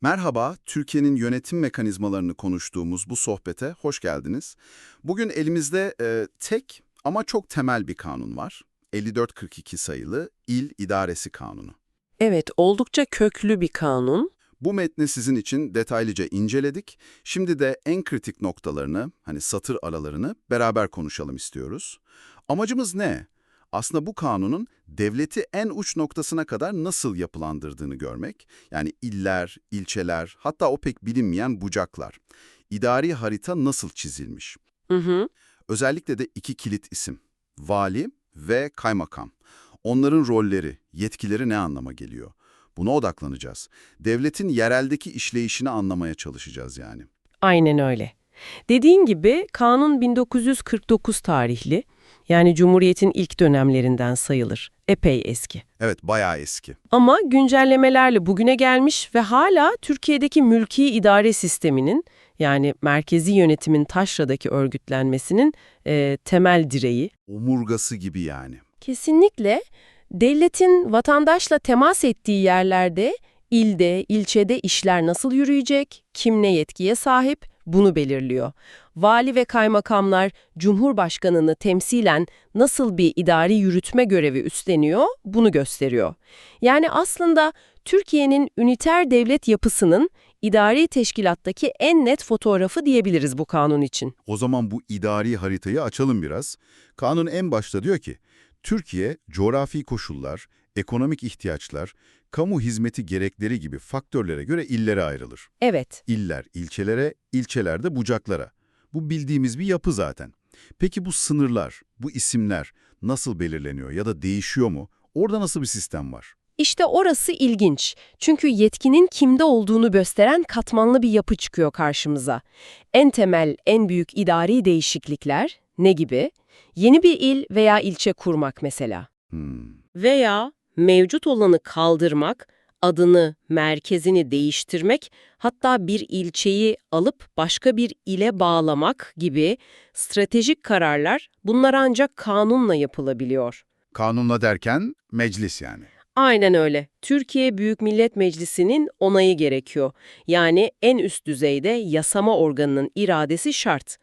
Merhaba, Türkiye'nin yönetim mekanizmalarını konuştuğumuz bu sohbete hoş geldiniz. Bugün elimizde e, tek ama çok temel bir kanun var. 5442 sayılı İl İdaresi Kanunu. Evet, oldukça köklü bir kanun. Bu metni sizin için detaylıca inceledik. Şimdi de en kritik noktalarını, hani satır aralarını beraber konuşalım istiyoruz. Amacımız ne? Aslında bu kanunun devleti en uç noktasına kadar nasıl yapılandırdığını görmek. Yani iller, ilçeler, hatta o pek bilinmeyen bucaklar. İdari harita nasıl çizilmiş? Hı hı. Özellikle de iki kilit isim. Vali ve kaymakam. Onların rolleri, yetkileri ne anlama geliyor? Buna odaklanacağız. Devletin yereldeki işleyişini anlamaya çalışacağız yani. Aynen öyle. Dediğin gibi kanun 1949 tarihli. Yani Cumhuriyet'in ilk dönemlerinden sayılır. Epey eski. Evet, bayağı eski. Ama güncellemelerle bugüne gelmiş ve hala Türkiye'deki mülki idare sisteminin yani merkezi yönetimin taşradaki örgütlenmesinin e, temel direği. Omurgası gibi yani. Kesinlikle devletin vatandaşla temas ettiği yerlerde, ilde, ilçede işler nasıl yürüyecek, kim ne yetkiye sahip bunu belirliyor. Vali ve kaymakamlar Cumhurbaşkanını temsilen nasıl bir idari yürütme görevi üstleniyor bunu gösteriyor. Yani aslında Türkiye'nin üniter devlet yapısının idari teşkilattaki en net fotoğrafı diyebiliriz bu kanun için. O zaman bu idari haritayı açalım biraz. Kanun en başta diyor ki, Türkiye, coğrafi koşullar, ekonomik ihtiyaçlar, kamu hizmeti gerekleri gibi faktörlere göre illere ayrılır. Evet. İller ilçelere, ilçeler de bucaklara. Bu bildiğimiz bir yapı zaten. Peki bu sınırlar, bu isimler nasıl belirleniyor ya da değişiyor mu? Orada nasıl bir sistem var? İşte orası ilginç. Çünkü yetkinin kimde olduğunu gösteren katmanlı bir yapı çıkıyor karşımıza. En temel, en büyük idari değişiklikler ne gibi? Yeni bir il veya ilçe kurmak mesela. Hmm. Veya mevcut olanı kaldırmak, adını, merkezini değiştirmek, hatta bir ilçeyi alıp başka bir ile bağlamak gibi stratejik kararlar bunlar ancak kanunla yapılabiliyor. Kanunla derken meclis yani. Aynen öyle. Türkiye Büyük Millet Meclisi'nin onayı gerekiyor. Yani en üst düzeyde yasama organının iradesi şart.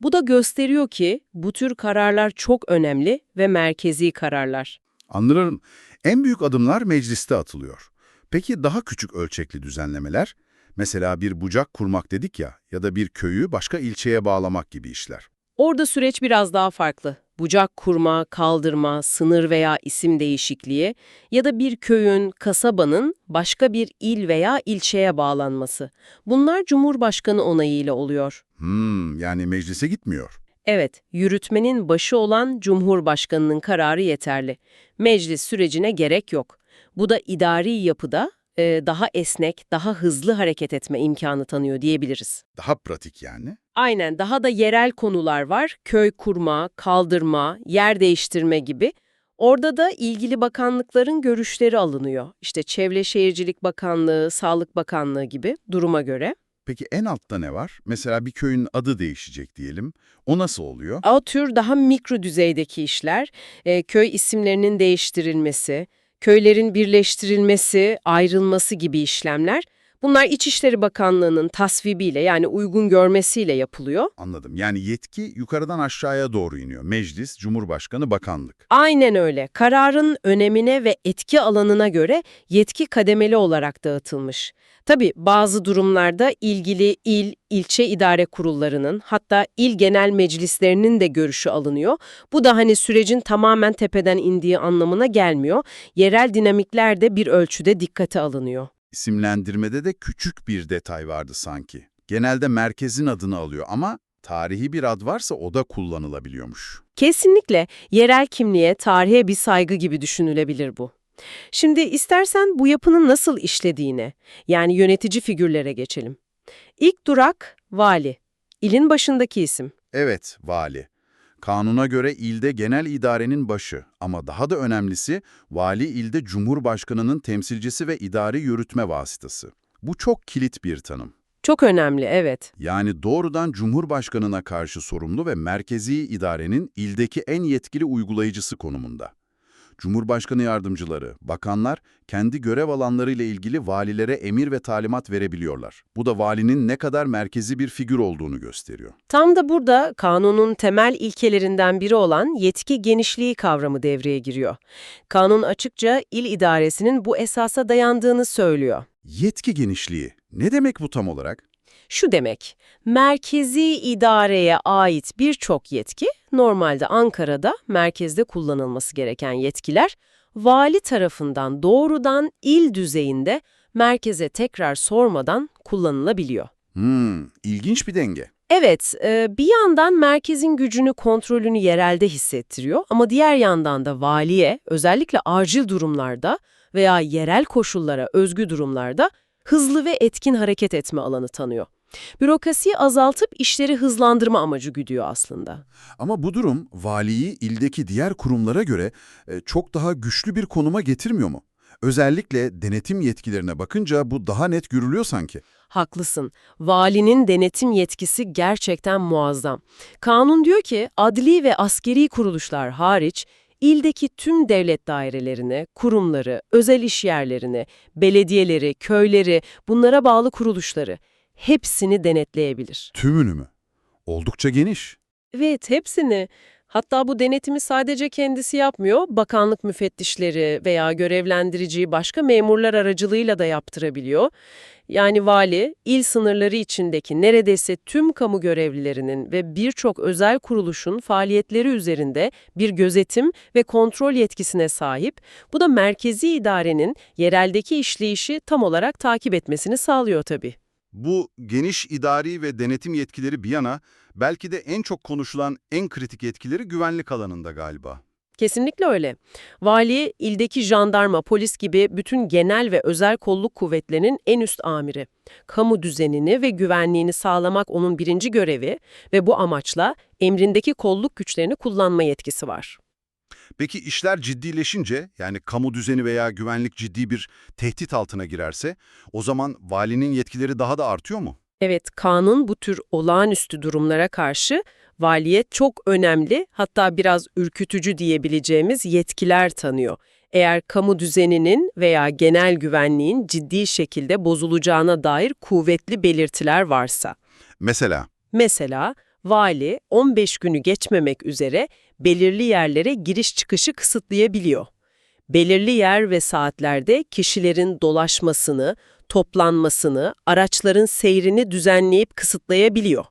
Bu da gösteriyor ki bu tür kararlar çok önemli ve merkezi kararlar. Anlarım. En büyük adımlar mecliste atılıyor. Peki daha küçük ölçekli düzenlemeler? Mesela bir bucak kurmak dedik ya ya da bir köyü başka ilçeye bağlamak gibi işler. Orada süreç biraz daha farklı. Bucak kurma, kaldırma, sınır veya isim değişikliği ya da bir köyün, kasabanın başka bir il veya ilçeye bağlanması. Bunlar Cumhurbaşkanı onayıyla oluyor. Hmm, yani meclise gitmiyor. Evet, yürütmenin başı olan Cumhurbaşkanının kararı yeterli. Meclis sürecine gerek yok. Bu da idari yapıda e, daha esnek, daha hızlı hareket etme imkanı tanıyor diyebiliriz. Daha pratik yani. Aynen, daha da yerel konular var. Köy kurma, kaldırma, yer değiştirme gibi. Orada da ilgili bakanlıkların görüşleri alınıyor. İşte Çevre Şehircilik Bakanlığı, Sağlık Bakanlığı gibi duruma göre. Peki en altta ne var? Mesela bir köyün adı değişecek diyelim. O nasıl oluyor? O tür daha mikro düzeydeki işler, e, köy isimlerinin değiştirilmesi, köylerin birleştirilmesi, ayrılması gibi işlemler, bunlar İçişleri Bakanlığı'nın tasvibiyle yani uygun görmesiyle yapılıyor. Anladım. Yani yetki yukarıdan aşağıya doğru iniyor. Meclis, Cumhurbaşkanı, Bakanlık. Aynen öyle. Kararın önemine ve etki alanına göre yetki kademeli olarak dağıtılmış. Tabii bazı durumlarda ilgili il, ilçe idare kurullarının hatta il genel meclislerinin de görüşü alınıyor. Bu da hani sürecin tamamen tepeden indiği anlamına gelmiyor. Yerel dinamikler de bir ölçüde dikkate alınıyor. İsimlendirmede de küçük bir detay vardı sanki. Genelde merkezin adını alıyor ama tarihi bir ad varsa o da kullanılabiliyormuş. Kesinlikle yerel kimliğe, tarihe bir saygı gibi düşünülebilir bu. Şimdi istersen bu yapının nasıl işlediğine, yani yönetici figürlere geçelim. İlk durak vali, ilin başındaki isim. Evet, vali. Kanuna göre ilde genel idarenin başı ama daha da önemlisi vali ilde Cumhurbaşkanı'nın temsilcisi ve idari yürütme vasıtası. Bu çok kilit bir tanım. Çok önemli, evet. Yani doğrudan Cumhurbaşkanı'na karşı sorumlu ve merkezi idarenin ildeki en yetkili uygulayıcısı konumunda. Cumhurbaşkanı yardımcıları, bakanlar kendi görev alanlarıyla ilgili valilere emir ve talimat verebiliyorlar. Bu da valinin ne kadar merkezi bir figür olduğunu gösteriyor. Tam da burada kanunun temel ilkelerinden biri olan yetki genişliği kavramı devreye giriyor. Kanun açıkça il idaresinin bu esasa dayandığını söylüyor. Yetki genişliği. Ne demek bu tam olarak? Şu demek, merkezi idareye ait birçok yetki, normalde Ankara'da merkezde kullanılması gereken yetkiler, vali tarafından doğrudan il düzeyinde merkeze tekrar sormadan kullanılabiliyor. Hmm, ilginç bir denge. Evet, e, bir yandan merkezin gücünü, kontrolünü yerelde hissettiriyor ama diğer yandan da valiye, özellikle acil durumlarda veya yerel koşullara özgü durumlarda hızlı ve etkin hareket etme alanı tanıyor. Bürokrasiyi azaltıp işleri hızlandırma amacı güdüyor aslında. Ama bu durum valiyi ildeki diğer kurumlara göre e, çok daha güçlü bir konuma getirmiyor mu? Özellikle denetim yetkilerine bakınca bu daha net görülüyor sanki. Haklısın. Valinin denetim yetkisi gerçekten muazzam. Kanun diyor ki adli ve askeri kuruluşlar hariç ildeki tüm devlet dairelerini, kurumları, özel iş yerlerini, belediyeleri, köyleri, bunlara bağlı kuruluşları hepsini denetleyebilir. Tümünü mü? Oldukça geniş. Evet, hepsini. Hatta bu denetimi sadece kendisi yapmıyor, bakanlık müfettişleri veya görevlendiriciyi başka memurlar aracılığıyla da yaptırabiliyor. Yani vali, il sınırları içindeki neredeyse tüm kamu görevlilerinin ve birçok özel kuruluşun faaliyetleri üzerinde bir gözetim ve kontrol yetkisine sahip. Bu da merkezi idarenin yereldeki işleyişi tam olarak takip etmesini sağlıyor tabii. Bu geniş idari ve denetim yetkileri bir yana, belki de en çok konuşulan en kritik yetkileri güvenlik alanında galiba. Kesinlikle öyle. Vali, ildeki jandarma, polis gibi bütün genel ve özel kolluk kuvvetlerinin en üst amiri. Kamu düzenini ve güvenliğini sağlamak onun birinci görevi ve bu amaçla emrindeki kolluk güçlerini kullanma yetkisi var. Peki işler ciddileşince, yani kamu düzeni veya güvenlik ciddi bir tehdit altına girerse, o zaman valinin yetkileri daha da artıyor mu? Evet, kanun bu tür olağanüstü durumlara karşı valiye çok önemli, hatta biraz ürkütücü diyebileceğimiz yetkiler tanıyor. Eğer kamu düzeninin veya genel güvenliğin ciddi şekilde bozulacağına dair kuvvetli belirtiler varsa. Mesela, Mesela vali 15 günü geçmemek üzere belirli yerlere giriş çıkışı kısıtlayabiliyor. Belirli yer ve saatlerde kişilerin dolaşmasını, toplanmasını, araçların seyrini düzenleyip kısıtlayabiliyor.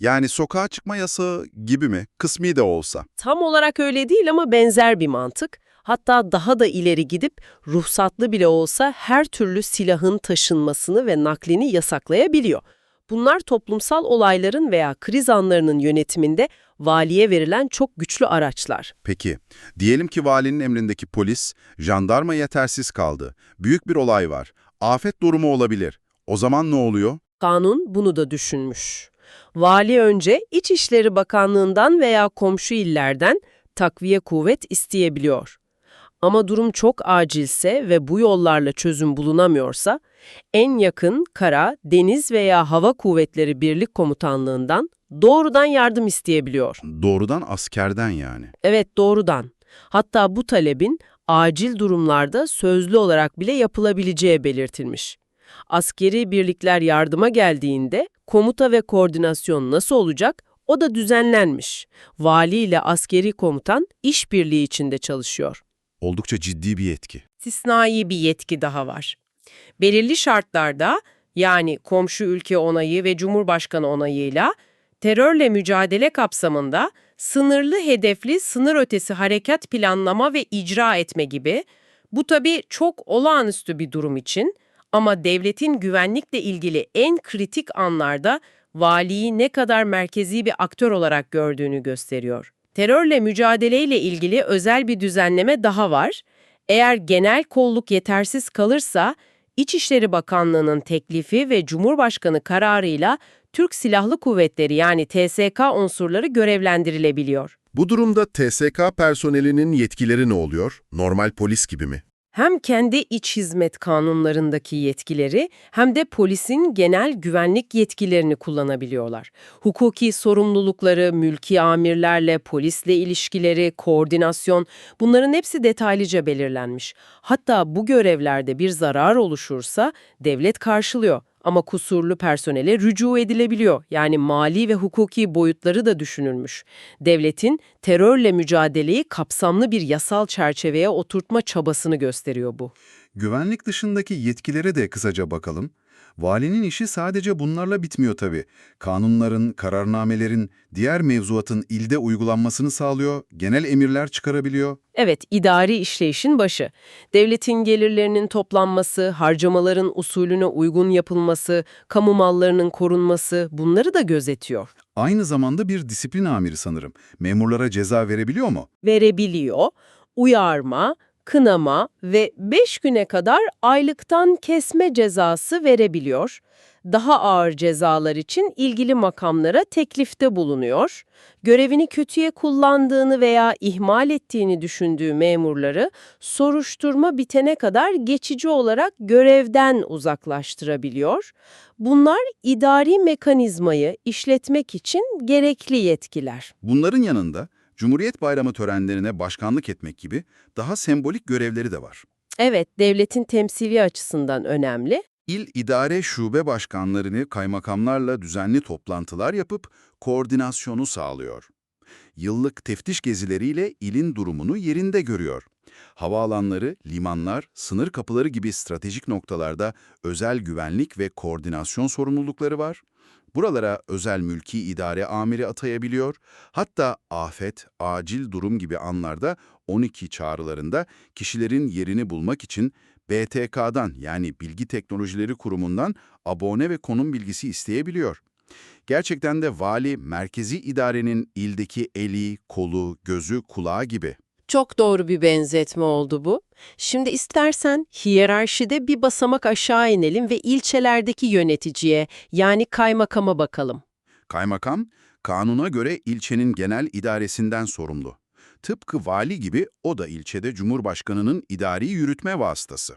yani sokağa çıkma yasağı gibi mi, kısmi de olsa? Tam olarak öyle değil ama benzer bir mantık. Hatta daha da ileri gidip ruhsatlı bile olsa her türlü silahın taşınmasını ve naklini yasaklayabiliyor. Bunlar toplumsal olayların veya kriz anlarının yönetiminde valiye verilen çok güçlü araçlar. Peki, diyelim ki valinin emrindeki polis, jandarma yetersiz kaldı. Büyük bir olay var. Afet durumu olabilir. O zaman ne oluyor? Kanun bunu da düşünmüş. Vali önce İçişleri Bakanlığı'ndan veya komşu illerden takviye kuvvet isteyebiliyor. Ama durum çok acilse ve bu yollarla çözüm bulunamıyorsa, en yakın kara, deniz veya hava kuvvetleri birlik komutanlığından doğrudan yardım isteyebiliyor. Doğrudan askerden yani. Evet doğrudan. Hatta bu talebin acil durumlarda sözlü olarak bile yapılabileceği belirtilmiş. Askeri birlikler yardıma geldiğinde komuta ve koordinasyon nasıl olacak o da düzenlenmiş. Vali ile askeri komutan işbirliği içinde çalışıyor. Oldukça ciddi bir yetki. istisnai bir yetki daha var. Belirli şartlarda yani komşu ülke onayı ve Cumhurbaşkanı onayıyla terörle mücadele kapsamında sınırlı hedefli sınır ötesi harekat planlama ve icra etme gibi bu tabii çok olağanüstü bir durum için ama devletin güvenlikle ilgili en kritik anlarda valiyi ne kadar merkezi bir aktör olarak gördüğünü gösteriyor. Terörle mücadeleyle ilgili özel bir düzenleme daha var. Eğer genel kolluk yetersiz kalırsa, İçişleri Bakanlığı'nın teklifi ve Cumhurbaşkanı kararıyla Türk Silahlı Kuvvetleri yani TSK unsurları görevlendirilebiliyor. Bu durumda TSK personelinin yetkileri ne oluyor? Normal polis gibi mi? Hem kendi iç hizmet kanunlarındaki yetkileri hem de polisin genel güvenlik yetkilerini kullanabiliyorlar. Hukuki sorumlulukları, mülki amirlerle, polisle ilişkileri, koordinasyon bunların hepsi detaylıca belirlenmiş. Hatta bu görevlerde bir zarar oluşursa devlet karşılıyor. Ama kusurlu personele rücu edilebiliyor. Yani mali ve hukuki boyutları da düşünülmüş. Devletin terörle mücadeleyi kapsamlı bir yasal çerçeveye oturtma çabasını gösteriyor bu. Güvenlik dışındaki yetkilere de kısaca bakalım. Valinin işi sadece bunlarla bitmiyor tabii. Kanunların, kararnamelerin, diğer mevzuatın ilde uygulanmasını sağlıyor, genel emirler çıkarabiliyor. Evet, idari işleyişin başı. Devletin gelirlerinin toplanması, harcamaların usulüne uygun yapılması, kamu mallarının korunması bunları da gözetiyor. Aynı zamanda bir disiplin amiri sanırım. Memurlara ceza verebiliyor mu? Verebiliyor, uyarma, kınama ve 5 güne kadar aylıktan kesme cezası verebiliyor. Daha ağır cezalar için ilgili makamlara teklifte bulunuyor. Görevini kötüye kullandığını veya ihmal ettiğini düşündüğü memurları soruşturma bitene kadar geçici olarak görevden uzaklaştırabiliyor. Bunlar idari mekanizmayı işletmek için gerekli yetkiler. Bunların yanında Cumhuriyet Bayramı törenlerine başkanlık etmek gibi daha sembolik görevleri de var. Evet, devletin temsili açısından önemli. İl idare şube başkanlarını kaymakamlarla düzenli toplantılar yapıp koordinasyonu sağlıyor. Yıllık teftiş gezileriyle ilin durumunu yerinde görüyor. Havaalanları, limanlar, sınır kapıları gibi stratejik noktalarda özel güvenlik ve koordinasyon sorumlulukları var. Buralara özel mülki idare amiri atayabiliyor. Hatta afet, acil durum gibi anlarda 12 çağrılarında kişilerin yerini bulmak için BTK'dan yani Bilgi Teknolojileri Kurumu'ndan abone ve konum bilgisi isteyebiliyor. Gerçekten de vali merkezi idarenin ildeki eli, kolu, gözü, kulağı gibi. Çok doğru bir benzetme oldu bu. Şimdi istersen hiyerarşide bir basamak aşağı inelim ve ilçelerdeki yöneticiye yani kaymakama bakalım. Kaymakam, kanuna göre ilçenin genel idaresinden sorumlu. Tıpkı vali gibi o da ilçede Cumhurbaşkanı'nın idari yürütme vasıtası.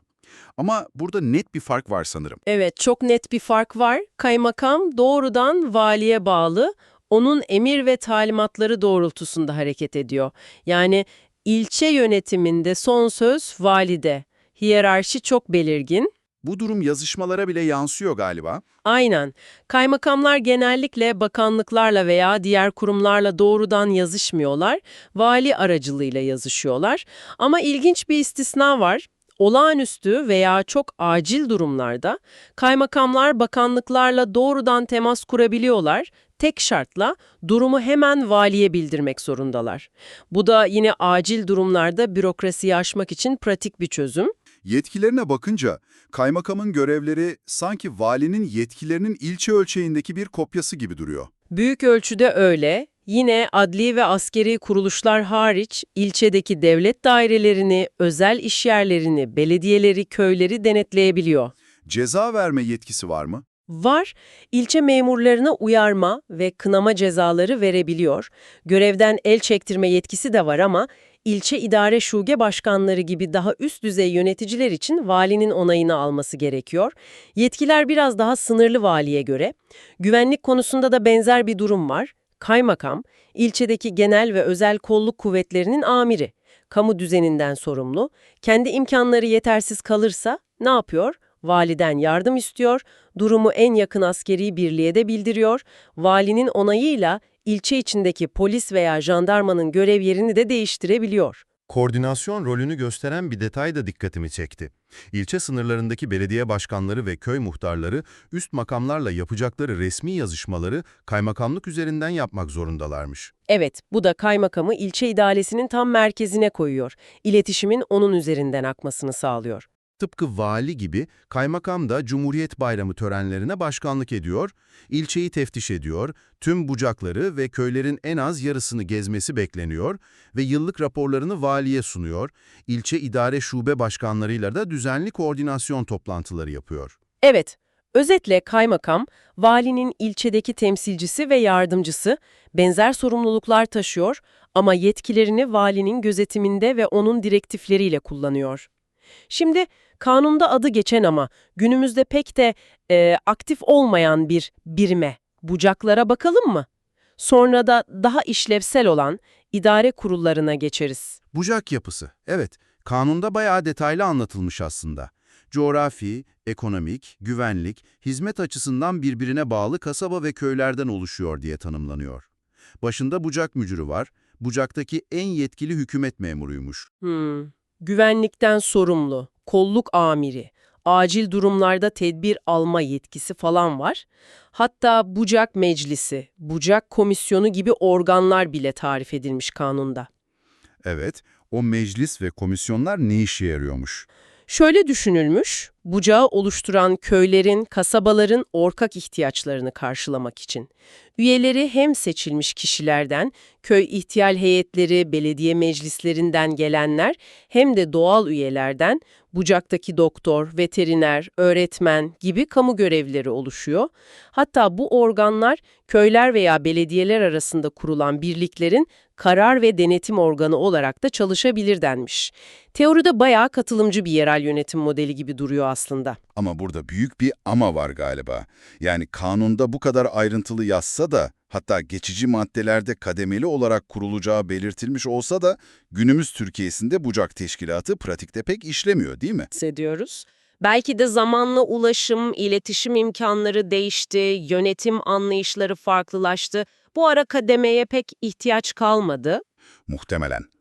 Ama burada net bir fark var sanırım. Evet, çok net bir fark var. Kaymakam doğrudan valiye bağlı, onun emir ve talimatları doğrultusunda hareket ediyor. Yani ilçe yönetiminde son söz valide. Hiyerarşi çok belirgin. Bu durum yazışmalara bile yansıyor galiba. Aynen. Kaymakamlar genellikle bakanlıklarla veya diğer kurumlarla doğrudan yazışmıyorlar, vali aracılığıyla yazışıyorlar. Ama ilginç bir istisna var. Olağanüstü veya çok acil durumlarda kaymakamlar bakanlıklarla doğrudan temas kurabiliyorlar. Tek şartla durumu hemen valiye bildirmek zorundalar. Bu da yine acil durumlarda bürokrasiyi aşmak için pratik bir çözüm. Yetkilerine bakınca kaymakamın görevleri sanki valinin yetkilerinin ilçe ölçeğindeki bir kopyası gibi duruyor. Büyük ölçüde öyle. Yine adli ve askeri kuruluşlar hariç ilçedeki devlet dairelerini, özel işyerlerini, belediyeleri, köyleri denetleyebiliyor. Ceza verme yetkisi var mı? Var, ilçe memurlarına uyarma ve kınama cezaları verebiliyor. Görevden el çektirme yetkisi de var ama ilçe idare şube başkanları gibi daha üst düzey yöneticiler için valinin onayını alması gerekiyor. Yetkiler biraz daha sınırlı valiye göre. Güvenlik konusunda da benzer bir durum var. Kaymakam, ilçedeki genel ve özel kolluk kuvvetlerinin amiri. Kamu düzeninden sorumlu. Kendi imkanları yetersiz kalırsa ne yapıyor? Validen yardım istiyor, durumu en yakın askeri birliğe de bildiriyor. Valinin onayıyla ilçe içindeki polis veya jandarmanın görev yerini de değiştirebiliyor. Koordinasyon rolünü gösteren bir detay da dikkatimi çekti. İlçe sınırlarındaki belediye başkanları ve köy muhtarları üst makamlarla yapacakları resmi yazışmaları kaymakamlık üzerinden yapmak zorundalarmış. Evet, bu da kaymakamı ilçe idaresinin tam merkezine koyuyor. İletişimin onun üzerinden akmasını sağlıyor. Tıpkı vali gibi kaymakam da Cumhuriyet Bayramı törenlerine başkanlık ediyor, ilçeyi teftiş ediyor, tüm bucakları ve köylerin en az yarısını gezmesi bekleniyor ve yıllık raporlarını valiye sunuyor, ilçe idare şube başkanlarıyla da düzenli koordinasyon toplantıları yapıyor. Evet, özetle kaymakam, valinin ilçedeki temsilcisi ve yardımcısı benzer sorumluluklar taşıyor ama yetkilerini valinin gözetiminde ve onun direktifleriyle kullanıyor. Şimdi kanunda adı geçen ama günümüzde pek de e, aktif olmayan bir birime, bucaklara bakalım mı? Sonra da daha işlevsel olan idare kurullarına geçeriz. Bucak yapısı. Evet, kanunda bayağı detaylı anlatılmış aslında. Coğrafi, ekonomik, güvenlik, hizmet açısından birbirine bağlı kasaba ve köylerden oluşuyor diye tanımlanıyor. Başında bucak mücürü var, bucaktaki en yetkili hükümet memuruymuş. Hmm. Güvenlikten sorumlu, kolluk amiri, acil durumlarda tedbir alma yetkisi falan var. Hatta bucak meclisi, bucak komisyonu gibi organlar bile tarif edilmiş kanunda. Evet, o meclis ve komisyonlar ne işe yarıyormuş? Şöyle düşünülmüş, bucağı oluşturan köylerin, kasabaların ortak ihtiyaçlarını karşılamak için. Üyeleri hem seçilmiş kişilerden, köy ihtiyal heyetleri, belediye meclislerinden gelenler hem de doğal üyelerden, bucaktaki doktor, veteriner, öğretmen gibi kamu görevlileri oluşuyor. Hatta bu organlar köyler veya belediyeler arasında kurulan birliklerin karar ve denetim organı olarak da çalışabilir denmiş. Teoride bayağı katılımcı bir yerel yönetim modeli gibi duruyor aslında. Ama burada büyük bir ama var galiba. Yani kanunda bu kadar ayrıntılı yazsa da, hatta geçici maddelerde kademeli olarak kurulacağı belirtilmiş olsa da, günümüz Türkiye'sinde bucak teşkilatı pratikte pek işlemiyor değil mi? Bahsediyoruz. Belki de zamanla ulaşım, iletişim imkanları değişti, yönetim anlayışları farklılaştı. Bu ara kademeye pek ihtiyaç kalmadı. Muhtemelen.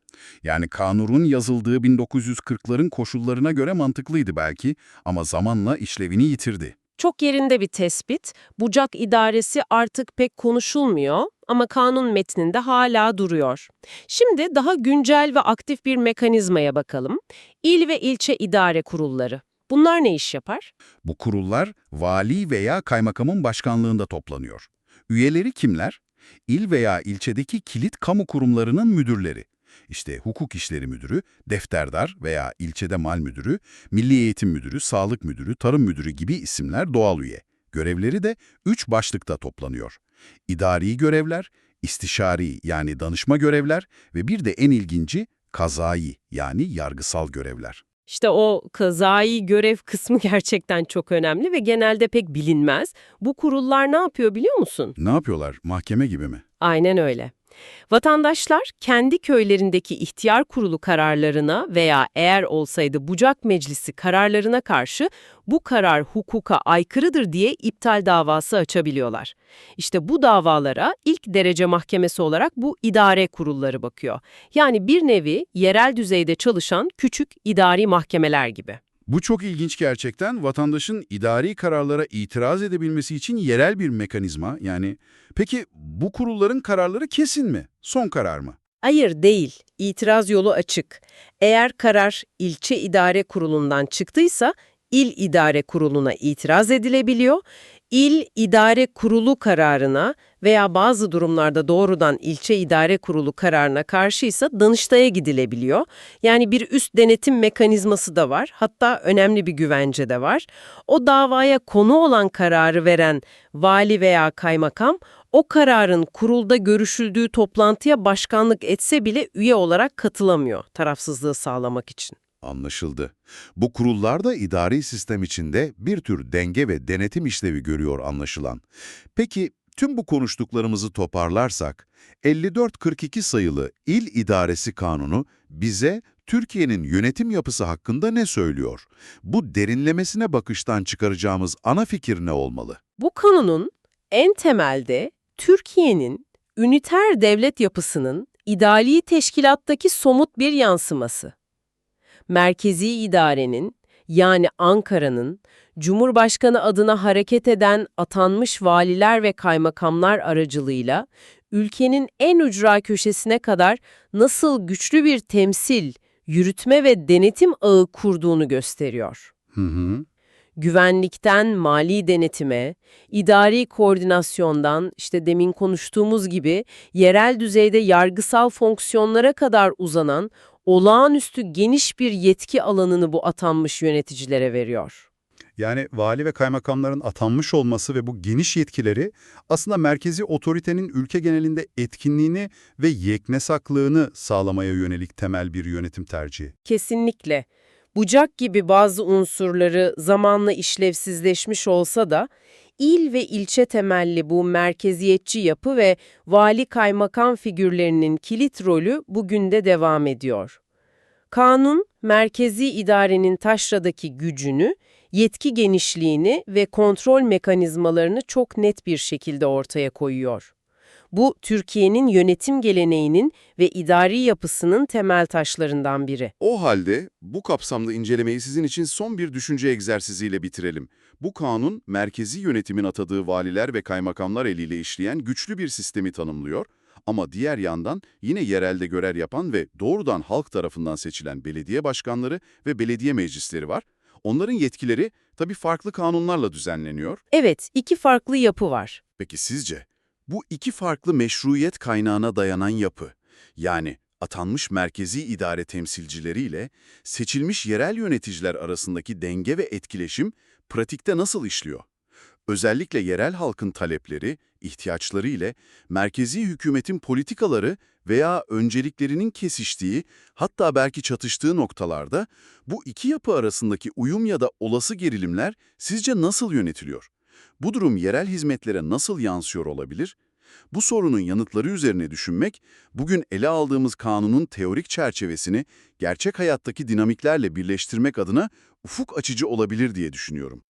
Yani kanunun yazıldığı 1940'ların koşullarına göre mantıklıydı belki ama zamanla işlevini yitirdi. Çok yerinde bir tespit. Bucak idaresi artık pek konuşulmuyor ama kanun metninde hala duruyor. Şimdi daha güncel ve aktif bir mekanizmaya bakalım. İl ve ilçe idare kurulları. Bunlar ne iş yapar? Bu kurullar vali veya kaymakamın başkanlığında toplanıyor. Üyeleri kimler? İl veya ilçedeki kilit kamu kurumlarının müdürleri. İşte hukuk işleri müdürü, defterdar veya ilçede mal müdürü, milli eğitim müdürü, sağlık müdürü, tarım müdürü gibi isimler doğal üye. Görevleri de üç başlıkta toplanıyor. İdari görevler, istişari yani danışma görevler ve bir de en ilginci kazai yani yargısal görevler. İşte o kazai görev kısmı gerçekten çok önemli ve genelde pek bilinmez. Bu kurullar ne yapıyor biliyor musun? Ne yapıyorlar? Mahkeme gibi mi? Aynen öyle. Vatandaşlar kendi köylerindeki ihtiyar kurulu kararlarına veya eğer olsaydı bucak meclisi kararlarına karşı bu karar hukuka aykırıdır diye iptal davası açabiliyorlar. İşte bu davalara ilk derece mahkemesi olarak bu idare kurulları bakıyor. Yani bir nevi yerel düzeyde çalışan küçük idari mahkemeler gibi. Bu çok ilginç gerçekten. Vatandaşın idari kararlara itiraz edebilmesi için yerel bir mekanizma. Yani peki bu kurulların kararları kesin mi? Son karar mı? Hayır değil. İtiraz yolu açık. Eğer karar ilçe idare kurulundan çıktıysa il idare kuruluna itiraz edilebiliyor. İl idare kurulu kararına veya bazı durumlarda doğrudan ilçe idare kurulu kararına karşıysa Danıştay'a gidilebiliyor. Yani bir üst denetim mekanizması da var. Hatta önemli bir güvence de var. O davaya konu olan kararı veren vali veya kaymakam o kararın kurulda görüşüldüğü toplantıya başkanlık etse bile üye olarak katılamıyor tarafsızlığı sağlamak için. Anlaşıldı. Bu kurullar da idari sistem içinde bir tür denge ve denetim işlevi görüyor anlaşılan. Peki tüm bu konuştuklarımızı toparlarsak, 5442 sayılı İl İdaresi Kanunu bize Türkiye'nin yönetim yapısı hakkında ne söylüyor? Bu derinlemesine bakıştan çıkaracağımız ana fikir ne olmalı? Bu kanunun en temelde Türkiye'nin üniter devlet yapısının idari teşkilattaki somut bir yansıması. Merkezi idarenin yani Ankara'nın Cumhurbaşkanı adına hareket eden atanmış valiler ve kaymakamlar aracılığıyla ülkenin en ücra köşesine kadar nasıl güçlü bir temsil, yürütme ve denetim ağı kurduğunu gösteriyor. Hı hı. Güvenlikten mali denetime, idari koordinasyondan işte demin konuştuğumuz gibi yerel düzeyde yargısal fonksiyonlara kadar uzanan olağanüstü geniş bir yetki alanını bu atanmış yöneticilere veriyor. Yani vali ve kaymakamların atanmış olması ve bu geniş yetkileri aslında merkezi otoritenin ülke genelinde etkinliğini ve yeknesaklığını sağlamaya yönelik temel bir yönetim tercihi. Kesinlikle. Bucak gibi bazı unsurları zamanla işlevsizleşmiş olsa da, il ve ilçe temelli bu merkeziyetçi yapı ve vali kaymakam figürlerinin kilit rolü bugün de devam ediyor. Kanun, merkezi idarenin taşradaki gücünü, yetki genişliğini ve kontrol mekanizmalarını çok net bir şekilde ortaya koyuyor. Bu, Türkiye'nin yönetim geleneğinin ve idari yapısının temel taşlarından biri. O halde bu kapsamda incelemeyi sizin için son bir düşünce egzersiziyle bitirelim. Bu kanun, merkezi yönetimin atadığı valiler ve kaymakamlar eliyle işleyen güçlü bir sistemi tanımlıyor. Ama diğer yandan yine yerelde görev yapan ve doğrudan halk tarafından seçilen belediye başkanları ve belediye meclisleri var. Onların yetkileri tabii farklı kanunlarla düzenleniyor. Evet, iki farklı yapı var. Peki sizce bu iki farklı meşruiyet kaynağına dayanan yapı, yani atanmış merkezi idare temsilcileriyle seçilmiş yerel yöneticiler arasındaki denge ve etkileşim pratikte nasıl işliyor? Özellikle yerel halkın talepleri, ihtiyaçları ile merkezi hükümetin politikaları veya önceliklerinin kesiştiği, hatta belki çatıştığı noktalarda bu iki yapı arasındaki uyum ya da olası gerilimler sizce nasıl yönetiliyor? Bu durum yerel hizmetlere nasıl yansıyor olabilir? Bu sorunun yanıtları üzerine düşünmek, bugün ele aldığımız kanunun teorik çerçevesini gerçek hayattaki dinamiklerle birleştirmek adına ufuk açıcı olabilir diye düşünüyorum.